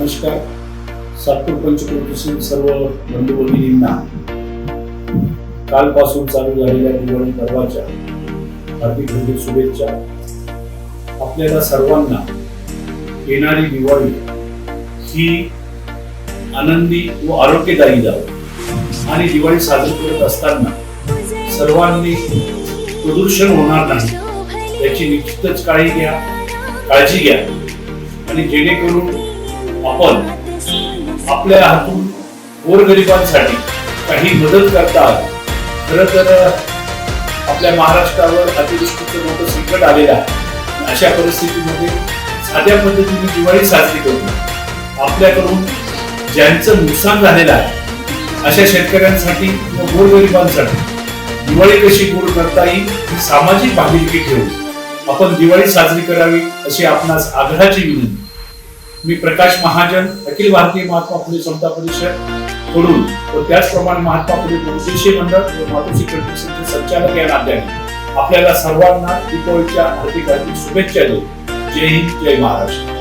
नमस्कार. सातपूर पंचकृतीतील सर्व बंधू भगिनींना कालपासून चालू झालेल्या दिवाळी पर्वाच्या हार्दिक हार्दिक शुभेच्छा. आपल्याला सर्वांना येणारी दिवाळी ही आनंदी व आरोग्यदायी जावं. आणि दिवाळी साजरी करत असताना सर्वांनी प्रदूषण होणार नाही याची निश्चितच काळजी घ्या काळजी घ्या. आणि जेणेकरून आपण आपल्या हातून गोरगरिबांसाठी काही मदत करता खरं तर आपल्या महाराष्ट्रावर अतिवृष्टीचं मोठं संकट आलेलं आहे. अशा परिस्थितीमध्ये साध्या पद्धतीने दिवाळी साजरी करून आपल्याकडून ज्यांचं नुकसान झालेलं आहे अशा शेतकऱ्यांसाठी व गोरगरिबांसाठी दिवाळी कशी गोड करता येईल ही सामाजिक बांधिलकी ठेवून आपण दिवाळी साजरी करावी अशी आपणास आग्रहाची विनंती. मी प्रकाश महाजन अखिल भारतीय महात्मा फुले समता परिषदकडून व त्याचप्रमाणे महात्मा फुले बहुद्देशीय मंडळ व मातोश्री प्रतिष्ठानचे संचालक या नात्याने आपल्याला सर्वांना दीपावलीच्या हार्दिक हार्दिक शुभेच्छा देऊ जय हिंद जय महाराष्ट्र.